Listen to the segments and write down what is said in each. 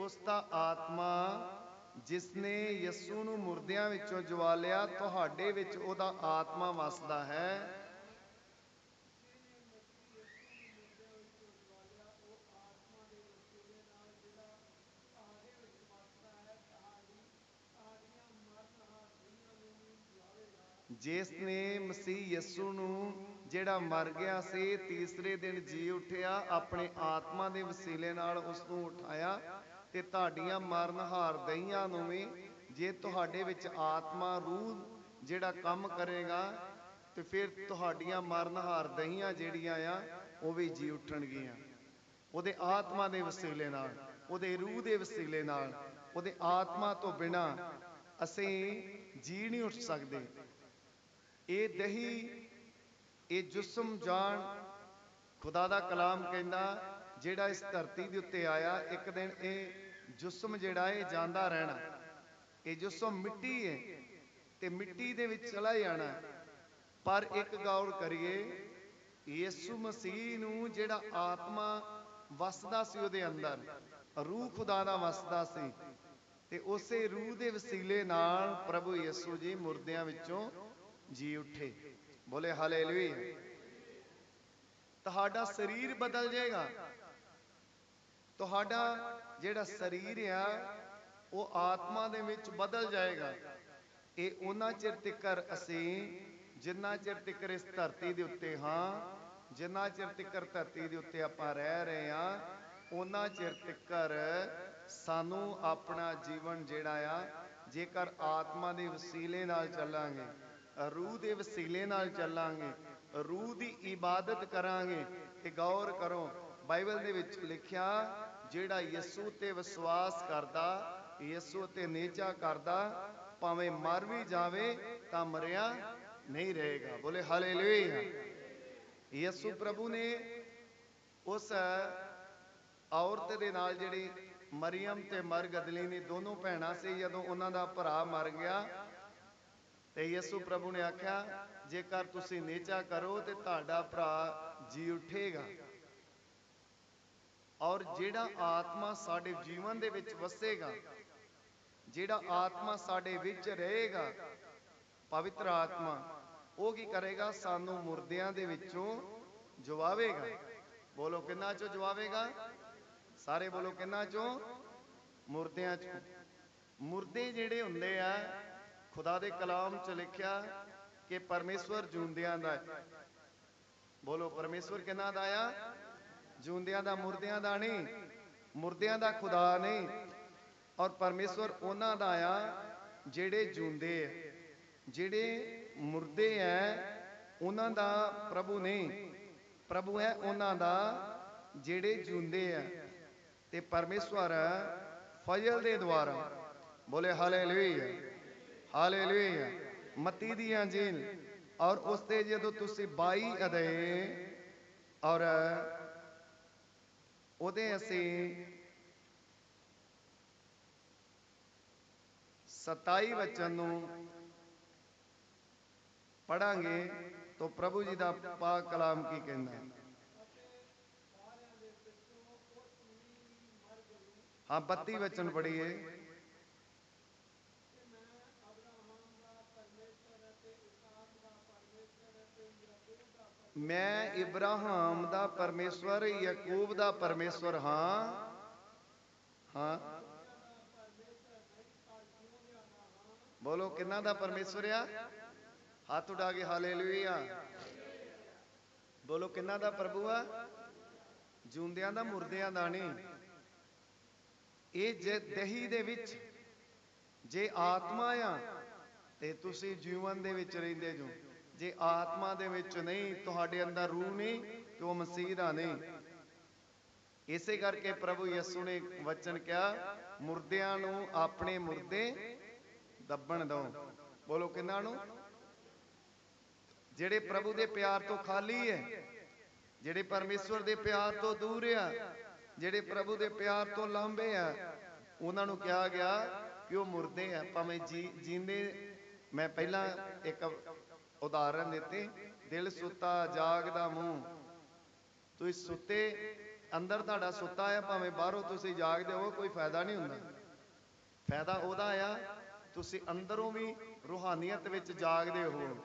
ਉਸ ਦਾ ਆਤਮਾ ਜਿਸ ਨੇ ਯਿਸੂ ਨੂੰ ਮੁਰਦਿਆਂ ਵਿੱਚੋਂ ਜਵਾ ਲਿਆ, ਤੁਹਾਡੇ ਵਿੱਚ ਉਹਦਾ ਆਤਮਾ ਵਸਦਾ ਹੈ। ਜਿਸ ਨੇ ਮਸੀਹ ਯਿਸੂ ਨੂੰ ਜਿਹੜਾ ਮਰ ਗਿਆ ਸੀ, ਤੀਸਰੇ ਦਿਨ ਜੀ ਉੱਠਿਆ, ਆਪਣੇ ਆਤਮਾ ਦੇ ਵਸੀਲੇ ਨਾਲ ਉਸ ਨੂੰ ਉਠਾਇਆ। ਤੇ ਤੁਹਾਡੀਆਂ ਮਰਨਹਾਰ ਦਹੀਆਂ ਨੂੰ ਵੀ ਜੇ ਤੁਹਾਡੇ ਵਿੱਚ ਆਤਮਾ, ਰੂਹ ਜਿਹੜਾ ਕੰਮ ਕਰੇਗਾ ਤੇ ਫਿਰ ਤੁਹਾਡੀਆਂ ਮਰਨਹਾਰ ਦਹੀਆਂ ਜਿਹੜੀਆਂ ਆ, ਉਹ ਵੀ ਜੀ ਉੱਠਣਗੀਆਂ। ਉਹਦੇ ਆਤਮਾ ਦੇ ਵਸੀਲੇ ਨਾਲ, ਉਹਦੇ ਰੂਹ ਦੇ ਵਸੀਲੇ ਨਾਲ, ਉਹਦੇ ਆਤਮਾ ਤੋਂ ਬਿਨਾ ਅਸੀਂ ਜੀ ਨਹੀਂ ਉੱਠ ਸਕਦੇ। ਇਹ ਦਹੀ, ਇਹ ਜਿਸਮ ਜਾਨ ਖੁਦਾ ਦਾ ਕਲਾਮ ਕਹਿੰਦਾ ਜਿਹੜਾ ਇਸ ਧਰਤੀ ਦੇ ਉੱਤੇ ਆਇਆ, ਇੱਕ ਦਿਨ ਇਹ ਜੁਸਮ ਜਿਹੜਾ ਇਹ ਜਾਂਦਾ ਰਹਿਣਾ। ਇਹ ਜਿਸਮ ਮਿੱਟੀ ਹੈ ਤੇ ਮਿੱਟੀ ਦੇ ਵਿੱਚ ਚਲਾ ਜਾਣਾ। ਪਰ ਇੱਕ ਗੌਰ ਕਰੀਏ, ਯਿਸੂ ਮਸੀਹ ਨੂੰ ਜਿਹੜਾ ਆਤਮਾ ਵਸਦਾ ਸੀ, ਉਹਦੇ ਅੰਦਰ ਰੂਹ ਖੁਦਾ ਦਾ ਵਸਦਾ ਸੀ, ਤੇ ਉਸੇ ਰੂਹ ਦੇ ਵਸੀਲੇ ਨਾਲ ਪ੍ਰਭੂ ਯਿਸੂ ਜੀ ਮੁਰਦਿਆਂ ਵਿੱਚੋਂ ਜੀ ਉੱਠੇ। ਬੋਲੇ, ਹਾਲੇਲੂਇਆ! ਤੁਹਾਡਾ ਸਰੀਰ ਬਦਲ ਜਾਏਗਾ। ਤੁਹਾਡਾ ਜਿਹੜਾ ਸਰੀਰ ਆ, ਉਹ ਆਤਮਾ ਦੇ ਵਿੱਚ ਬਦਲ ਜਾਏਗਾ। ਇਹ ਉਹਨਾਂ ਚਿਰ ਤੱਕਰ ਅਸੀਂ ਜਿੰਨਾ ਚਿਰ ਤੱਕਰ ਇਸ ਧਰਤੀ ਦੇ ਉੱਤੇ ਹਾਂ, ਜਿੰਨਾ ਚਿਰ ਤੱਕਰ ਧਰਤੀ ਦੇ ਉੱਤੇ ਆਪਾਂ ਰਹਿ ਰਹੇ ਹਾਂ, ਉਹਨਾਂ ਚਿਰ ਤੱਕਰ ਸਾਨੂੰ ਆਪਣਾ ਜੀਵਨ ਜਿਹੜਾ ਆ, ਜੇਕਰ ਆਤਮਾ ਦੇ ਵਸੀਲੇ ਨਾਲ ਚੱਲਾਂਗੇ, ਰੂਹ ਦੇ ਵਸੀਲੇ ਨਾਲ ਚੱਲਾਂਗੇ, ਰੂਹ ਦੀ ਇਬਾਦਤ ਕਰਾਂਗੇ, ਤੇ ਗੌਰ ਕਰੋ ਬਾਈਬਲ ਦੇ ਵਿੱਚ ਲਿਖਿਆ, ਜਿਹੜਾ ਯਿਸੂ ਤੇ ਵਿਸ਼ਵਾਸ ਕਰਦਾ, ਯਿਸੂ ਤੇ ਨੇਚਾ ਕਰਦਾ, ਭਾਵੇਂ ਮਰ ਵੀ ਜਾਵੇ ਤਾਂ ਮਰਿਆ ਨਹੀਂ ਰਹੇਗਾ। ਬੋਲੇ ਹਾਲੇਲੂਇਆ। ਯਿਸੂ ਪ੍ਰਭੂ ਨੇ ਉਸ ਔਰਤ ਦੇ ਨਾਲ ਜਿਹੜੀ ਮਰੀਮ ਤੇ ਮਰਗਦਲੀ ਨੇ ਦੋਨੋਂ ਭੈਣਾਂ ਸੀ, ਜਦੋਂ ਉਹਨਾਂ ਦਾ ਭਰਾ ਮਰ ਗਿਆ, ਤੇ ਯਿਸੂ ਪ੍ਰਭੂ ਨੇ ਆਖਿਆ, ਜੇਕਰ ਤੁਸੀਂ ਨੇਚਾ ਕਰੋ ਤੇ ਤੁਹਾਡਾ ਭਰਾ ਜੀ ਉੱਠੇਗਾ। ਔਰ ਜਿਹੜਾ ਆਤਮਾ ਸਾਡੇ ਜੀਵਨ ਦੇ ਵਿੱਚ ਵਸੇਗਾ, ਜਿਹੜਾ ਆਤਮਾ ਸਾਡੇ ਵਿੱਚ ਰਹੇਗਾ, ਪਵਿੱਤਰ ਆਤਮਾ, ਉਹ ਕੀ ਕਰੇਗਾ? ਸਾਨੂੰ ਮੁਰਦਿਆਂ ਦੇ ਵਿੱਚੋਂ ਜਵਾਵੇਗਾ। ਬੋਲੋ ਕਿੰਨਾ ਚੋਂ ਜਵਾਵੇਗਾ? ਸਾਰੇ ਬੋਲੋ ਕਿੰਨਾ ਚੋਂ? ਮੁਰਦਿਆਂ ਚੋਂ। ਮੁਰਦੇ ਜਿਹੜੇ ਹੁੰਦੇ ਆ, ਖੁਦਾ ਦੇ ਕਲਾਮ ਚ ਲਿਖਿਆ ਕਿ ਪਰਮੇਸ਼ਵਰ ਜੂੰਦਿਆਂ ਦਾ ਬੋਲੋ ਪਰਮੇਸ਼ਵਰ ਕਿੰਨਾ ਦਾ ਆ? ਜੂੰਦਿਆਂ ਦਾ ਮੁਰਦਿਆਂ ਦਾ ਨਹੀਂ, ਮੁਰਦਿਆਂ ਦਾ ਖੁਦਾ ਨਹੀਂ। ਔਰ ਪਰਮੇਸ਼ਵਰ ਉਹਨਾਂ ਦਾ ਆ ਜਿਹੜੇ ਜੂੰਦੇ ਜਿਹੜੇ ਮੁਰਦੇ ਐ, ਉਹਨਾਂ ਦਾ ਪ੍ਰਭੂ ਨਹੀਂ। ਪ੍ਰਭੂ ਹੈ ਉਹਨਾਂ ਦਾ ਜਿਹੜੇ ਜੂੰਦੇ ਆ। ਤੇ ਪਰਮੇਸ਼ਵਰ ਫਜ਼ਲ ਦੇ ਦੁਆਰਾ। ਬੋਲੇ ਹਾਲੇਲੂਇਆ ਹਾਲੇਲੂਇਆ। ਮਤੀ ਦੀ ਅੰਜੀਲ ਔਰ ਉਸ ਤੇ ਜਦੋਂ ਤੁਸੀਂ 22 ਅਧੇ ਔਰ ਉਹਦੇ ਅਸੀਂ 27 ਵਚਨ ਨੂੰ ਪੜਾਂਗੇ ਤਾਂ ਪ੍ਰਭੂ ਜੀ ਦਾ ਪਾਕ ਕਲਾਮ ਕੀ ਕਹਿੰਦਾ? ਹੈ ਹਾਂ 32 ਵਚਨ ਪੜੀਏ ਮੈਂ ਇਬਰਾਹਿਮ ਦਾ ਪਰਮੇਸ਼ਵਰ, ਯਾਕੂਬ ਦਾ ਪਰਮੇਸ਼ਵਰ ਹਾਂ। ਹਾਂ। ਬੋਲੋ, ਕਿੰਨਾ ਦਾ ਪਰਮੇਸ਼ਵਰ ਆ? ਹੱਥ ਉਡਾ ਕੇ ਹਾਲੇਲੂਇਆ। ਬੋਲੋ, ਕਿੰਨਾ ਦਾ ਪ੍ਰਭੂ ਆ? ਜੂੰਦਿਆਂ ਦਾ, ਮੁਰਦਿਆਂ ਦਾ ਨਹੀਂ। ਇਹ ਜੇ ਦਹੀ ਦੇ ਵਿੱਚ, ਜੇ ਆਤਮਾ ਆ, ਤੇ ਤੁਸੀਂ ਜੀਵਨ ਦੇ ਵਿੱਚ ਰਹਿੰਦੇ ਜੋ। ਜੇ ਆਤਮਾ ਦੇ ਵਿੱਚ ਨਹੀਂ, ਤੁਹਾਡੇ ਅੰਦਰ ਰੂਹ ਨਹੀਂ, ਤੇ ਉਹ ਮਸੀਹ ਦਾ ਨਹੀਂ। ਇਸੇ ਕਰਕੇ ਪ੍ਰਭੂ ਯਿਸੂ ਨੇ ਵਚਨ ਕਿਹਾ, ਮੁਰਦਿਆਂ ਨੂੰ ਆਪਣੇ ਮੁਰਦੇ ਦੱਬਣ ਦਿਓ। ਬੋਲੋ ਕਿੰਨਾ ਨੂੰ? ਜਿਹੜੇ ਪ੍ਰਭੂ ਦੇ ਪਿਆਰ ਤੋਂ ਖਾਲੀ ਹੈ, ਜਿਹੜੇ ਪਰਮੇਸ਼ਵਰ ਦੇ ਪਿਆਰ ਤੋਂ ਦੂਰ ਆ, ਜਿਹੜੇ ਪ੍ਰਭੂ ਦੇ ਪਿਆਰ ਤੋਂ ਲਾਂਭੇ ਆ, ਉਹਨਾਂ ਨੂੰ ਕਿਹਾ ਗਿਆ ਕਿ ਉਹ ਮੁਰਦੇ ਆ। ਭਾਵੇਂ ਜੀ ਜਿੰਦੇ ਮੈਂ ਪਹਿਲਾਂ ਇੱਕ ਉਦਾਹਰਨ ਦਿੱਤੇ, ਦਿਲ ਸੁੱਤਾ ਜਾਗਦਾ ਮੂੰਹ। ਤੁਸੀਂ ਸੁੱਤੇ, ਅੰਦਰ ਤੁਹਾਡਾ ਸੁੱਤਾ ਆ, ਭਾਵੇਂ ਬਾਹਰੋਂ ਤੁਸੀਂ ਜਾਗਦੇ ਹੋ, ਕੋਈ ਫਾਇਦਾ ਨਹੀਂ ਹੁੰਦਾ। ਫਾਇਦਾ ਉਹਦਾ ਆ, ਤੁਸੀਂ ਅੰਦਰੋਂ ਵੀ ਰੂਹਾਨੀਅਤ ਵਿੱਚ ਜਾਗਦੇ ਹੋ।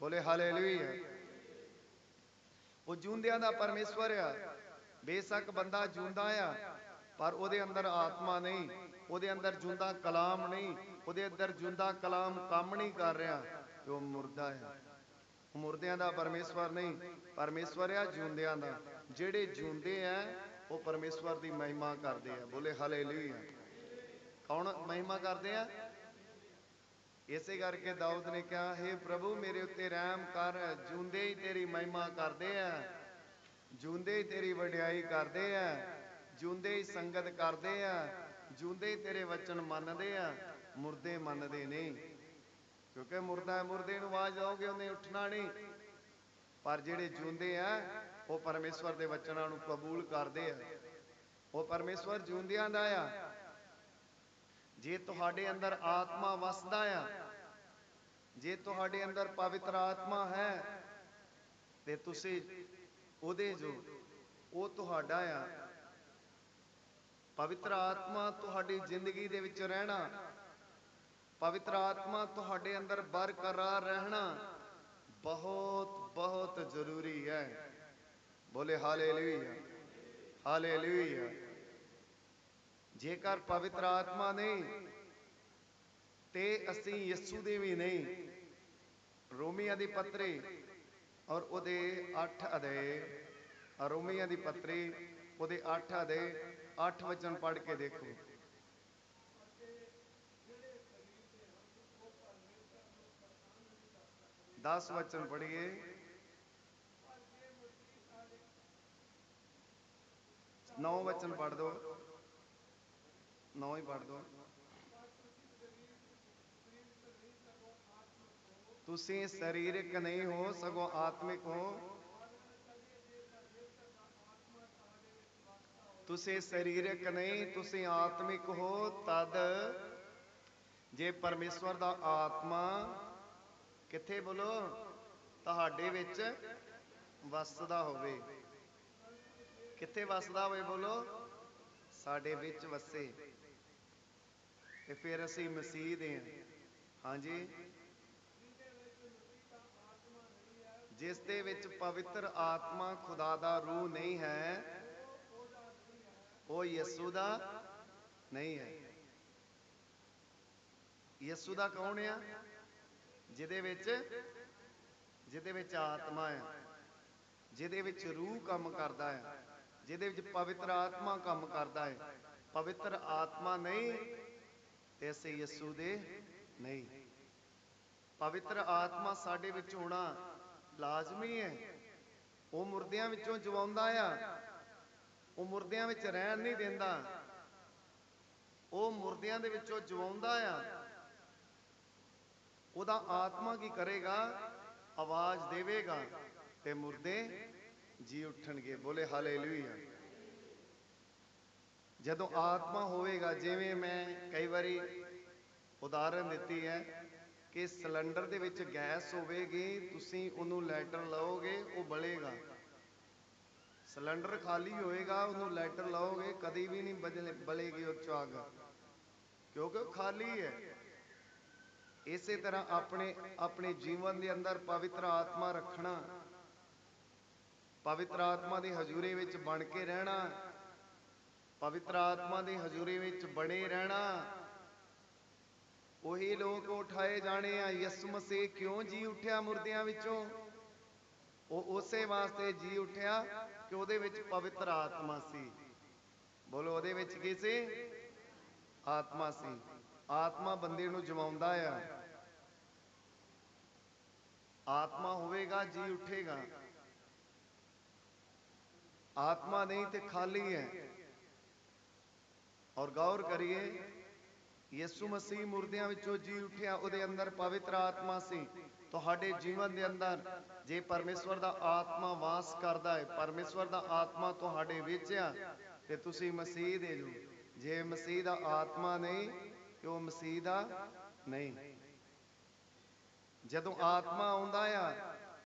ਬੋਲੇ ਹਾਲੇਲੂਇਆ। ਉਹ ਜੂੰਦਿਆਂ ਦਾ ਪਰਮੇਸ਼ਵਰ ਆ। ਬੇਸ਼ੱਕ ਬੰਦਾ ਜੂੰਦਾ ਆ, ਪਰ ਉਹਦੇ ਅੰਦਰ ਆਤਮਾ ਨਹੀਂ। ਉਹਦੇ ਅੰਦਰ ਜੁੰਦਾ ਕਲਾਮ ਨਹੀਂ। ਉਹਦੇ ਅੰਦਰ ਜੁੰਦਾ ਕਲਾਮ ਕੰਮ ਨਹੀਂ ਕਰ ਰਿਹਾ। ਤੇ ਉਹ ਮੁਰਦਾ ਆ। ਮੁਰਦਿਆਂ ਦਾ ਪਰਮੇਸ਼ਵਰ ਨਹੀਂ, ਪਰਮੇਸ਼ਵਰ ਆ ਜਿਉਂਦਿਆਂ ਦਾ। ਜਿਹੜੇ ਜਿਉਂਦੇ ਆ, ਉਹ ਪਰਮੇਸ਼ਵਰ ਦੀ ਮਹਿਮਾ ਕਰਦੇ ਆ। ਬੋਲੇ ਹਾਲੇਲੂਇਆ। ਕੌਣ ਮਹਿਮਾ ਕਰਦੇ ਆ? ਇਸੇ ਕਰਕੇ ਦਾਊਦ ਨੇ ਕਿਹਾ हे ਪ੍ਰਭੂ, ਮੇਰੇ ਉੱਤੇ ਰਹਿਮ ਕਰ। ਜੂੰਦੇ ਹੀ ਤੇਰੀ ਮਹਿਮਾ ਕਰਦੇ ਆ। ਜੂੰਦੇ ਹੀ ਤੇਰੀ ਵਡਿਆਈ ਕਰਦੇ ਆ। ਜੂੰਦੇ ਹੀ ਸੰਗਤ ਕਰਦੇ ਆ। ਜੂੰਦੇ ਹੀ ਤੇਰੇ ਵਚਨ ਮੰਨਦੇ ਆ। ਮੁਰਦੇ ਮੰਨਦੇ ਨਹੀਂ। ਕਿਉਂਕਿ ਮੁਰਦਾ ਹੈ, ਮੁਰਦੇ ਨੂੰ ਆਵਾਜ਼ ਆਓਗੇ ਉਹਨੇ ਉੱਠਣਾ ਨਹੀਂ। ਪਰ ਜਿਹੜੇ ਜੂੰਦੇ ਆ ਉਹ ਪਰਮੇਸ਼ਵਰ ਦੇ ਵਚਨਾਂ ਨੂੰ ਕਬੂਲ ਕਰਦੇ ਆ। ਉਹ ਪਰਮੇਸ਼ਵਰ ਜੂੰਦਿਆਂ ਦਾ ਆ। ਜੇ ਤੁਹਾਡੇ ਅੰਦਰ ਆਤਮਾ ਵਸਦਾ ਆ ਜੇ ਤੁਹਾਡੇ ਅੰਦਰ ਪਵਿੱਤਰ ਆਤਮਾ ਹੈ ਤੇ ਤੁਸੀਂ ਉਹਦੇ ਜੋ ਉਹ ਤੁਹਾਡਾ ਆ। ਪਵਿੱਤਰ ਆਤਮਾ ਤੁਹਾਡੀ ਜ਼ਿੰਦਗੀ ਦੇ ਵਿੱਚ ਰਹਿਣਾ ਪਵਿੱਤਰ ਆਤਮਾ ਤੁਹਾਡੇ ਅੰਦਰ ਬਰਕਰਾਰ ਰਹਿਣਾ ਬਹੁਤ ਬਹੁਤ ਜ਼ਰੂਰੀ ਹੈ ਬੋਲੇ ਹਾਲੇਲੂਇਆ ਹਾਲੇਲੂਇਆ ਜੇਕਰ ਪਵਿੱਤਰ ਆਤਮਾ ਨਹੀਂ ਤੇ ਅਸੀਂ ਯਿਸੂ ਦੇ ਵੀ ਨਹੀਂ ਰੋਮੀਆਂ ਦੀ ਪੱਤਰੀ ਔਰ ਉਹਦੇ 8 ਅਧਿਆਏ ਰੋਮੀਆਂ ਦੀ ਪੱਤਰੀ ਉਹਦੇ 8 ਅਧਿਆਏ 8 ਵਚਨ ਪੜ੍ਹ ਕੇ ਦੇਖੋ ਦਸ ਵਚਨ ਪੜ੍ਹੀਏ ਨੌ ਵਚਨ ਪੜ੍ਹ ਦੋ ਨੌ ਹੀ ਪੜ੍ਹ ਦੋ ਤੁਸੀਂ ਸਰੀਰਕ ਨਹੀਂ ਹੋ ਸਗੋਂ ਆਤਮਿਕ ਹੋ ਤੁਸੀਂ ਸਰੀਰਕ ਨਹੀਂ ਤੁਸੀਂ ਆਤਮਿਕ ਹੋ ਤਦ ਜੇ ਪਰਮੇਸ਼ਵਰ ਦਾ ਆਤਮਾ ਕਿੱਥੇ ਬੋਲੋ? ਤੁਹਾਡੇ ਵਿੱਚ ਵਸਦਾ ਹੋਵੇ। ਕਿੱਥੇ ਵਸਦਾ ਹੋਵੇ ਬੋਲੋ? ਸਾਡੇ ਵਿੱਚ ਵਸੇ। ਤੇ ਫਿਰ ਅਸੀਂ ਮਸੀਹ ਦੇ ਹਾਂ। ਹਾਂਜੀ। ਜਿਸ ਦੇ ਵਿੱਚ ਪਵਿੱਤਰ ਆਤਮਾ ਖੁਦਾ ਦਾ ਰੂਹ ਨਹੀਂ ਹੈ, ਉਹ ਯਿਸੂ ਦਾ ਨਹੀਂ ਹੈ। ਯਿਸੂ ਦਾ ਕੌਣ ਆ? ਜਿਹਦੇ ਵਿੱਚ ਜਿਹਦੇ ਵਿੱਚ ਆਤਮਾ ਹੈ, ਜਿਹਦੇ ਵਿੱਚ ਰੂਹ ਕੰਮ ਕਰਦਾ ਹੈ, ਜਿਹਦੇ ਵਿੱਚ ਪਵਿੱਤਰ ਆਤਮਾ ਕੰਮ ਕਰਦਾ ਹੈ, ਪਵਿੱਤਰ ਆਤਮਾ ਨਹੀਂ ਤੇ ਅਸੀਂ ਯਿਸੂ ਦੇ ਨਹੀਂ। ਪਵਿੱਤਰ ਆਤਮਾ ਸਾਡੇ ਵਿੱਚ ਹੋਣਾ ਲਾਜ਼ਮੀ ਹੈ। ਉਹ ਮੁਰਦਿਆਂ ਵਿੱਚੋਂ ਜਵਾਉਂਦਾ ਆ, ਉਹ ਮੁਰਦਿਆਂ ਵਿੱਚ ਰਹਿਣ ਨਹੀਂ ਦਿੰਦਾ। ਉਹ ਮੁਰਦਿਆਂ ਦੇ ਵਿੱਚੋਂ ਜਵਾਉਂਦਾ ਆ। ਉਹਦਾ ਆਤਮਾ ਕੀ ਕਰੇਗਾ? ਆਵਾਜ਼ ਦੇਵੇਗਾ ਤੇ ਮੁਰਦੇ ਜੀ ਉੱਠਣਗੇ। ਬੋਲੇ ਹਾਲੇਲੂਇਆ। ਜਦੋਂ ਆਤਮਾ ਹੋਵੇਗਾ, ਜਿਵੇਂ ਮੈਂ ਕਈ ਵਾਰੀ ਉਦਾਹਰਨ ਦਿੱਤੀ ਹੈ ਕਿ ਸਿਲੰਡਰ ਦੇ ਵਿੱਚ ਗੈਸ ਹੋਵੇਗੀ, ਤੁਸੀਂ ਉਹਨੂੰ ਲੈਟਰ ਲਓਗੇ, ਉਹ ਬਲੇਗਾ। ਸਿਲੰਡਰ ਖਾਲੀ ਹੋਏਗਾ, ਉਹਨੂੰ ਲੈਟਰ ਲਓਗੇ, ਕਦੀ ਵੀ ਨਹੀਂ ਬਜਲੇ ਬਲੇਗੀ ਉਹ ਚ ਅੱਗ ਕਿਉਂਕਿ ਉਹ ਖਾਲੀ ਹੈ। ਇਸੇ ਤਰ੍ਹਾਂ ਆਪਣੇ ਆਪਣੇ ਜੀਵਨ ਦੇ ਅੰਦਰ ਪਵਿੱਤਰ ਆਤਮਾ ਰੱਖਣਾ, ਪਵਿੱਤਰ ਆਤਮਾ ਦੇ ਹਜ਼ੂਰੇ ਵਿੱਚ ਬਣ ਕੇ ਰਹਿਣਾ, ਪਵਿੱਤਰ ਆਤਮਾ ਦੀ ਹਜ਼ੂਰੀ ਵਿੱਚ ਬਣੇ ਰਹਿਣਾ, ਉਹੀ ਲੋਕ ਉਠਾਏ ਜਾਣੇ ਆ, ਯਿਸੂ ਮਸੀਹ ਕਿਉਂ ਜੀ ਉੱਠਿਆ ਮੁਰਦਿਆਂ ਵਿੱਚੋਂ? ਉਹ ਉਸੇ ਵਾਸਤੇ ਜੀ ਉੱਠਿਆ ਕਿ ਉਹਦੇ ਵਿੱਚ ਪਵਿੱਤਰ ਆਤਮਾ ਸੀ। ਬੋਲੋ, ਉਹਦੇ ਵਿੱਚ ਕੀ ਸੀ? ਆਤਮਾ ਸੀ। ਆਤਮਾ ਬੰਦੇ ਨੂੰ ਜਮਾਉਂਦਾ ਆ। ਆਤਮਾ ਹੋਵੇਗਾ, ਜੀ ਉੱਠੇਗਾ। ਆਤਮਾ ਨਹੀਂ ਤੇ ਖਾਲੀ ਹੈ। ਔਰ ਗੌਰ ਕਰੀਏ, ਯਿਸੂ ਮਸੀਹ ਮੁਰਦਿਆਂ ਵਿੱਚੋਂ ਜੀ ਉੱਠਿਆ, ਉਹਦੇ ਅੰਦਰ ਪਵਿੱਤਰ ਆਤਮਾ ਸੀ। ਤੁਹਾਡੇ ਜੀਵਨ ਦੇ ਅੰਦਰ ਜੇ ਪਰਮੇਸ਼ਵਰ ਦਾ ਆਤਮਾ ਵਾਸ ਕਰਦਾ ਹੈ, ਪਰਮੇਸ਼ਵਰ ਦਾ ਆਤਮਾ ਤੁਹਾਡੇ ਵਿੱਚ ਆ, ਤੇ ਤੁਸੀਂ ਮਸੀਹ ਦੇ ਜੋ। ਜੇ ਮਸੀਹ ਦਾ ਆਤਮਾ ਨਹੀਂ ਕਿ ਉਹ ਮਸੀਹ ਦਾ ਨਹੀਂ। ਜਦੋਂ ਆਤਮਾ ਆਉਂਦਾ ਆ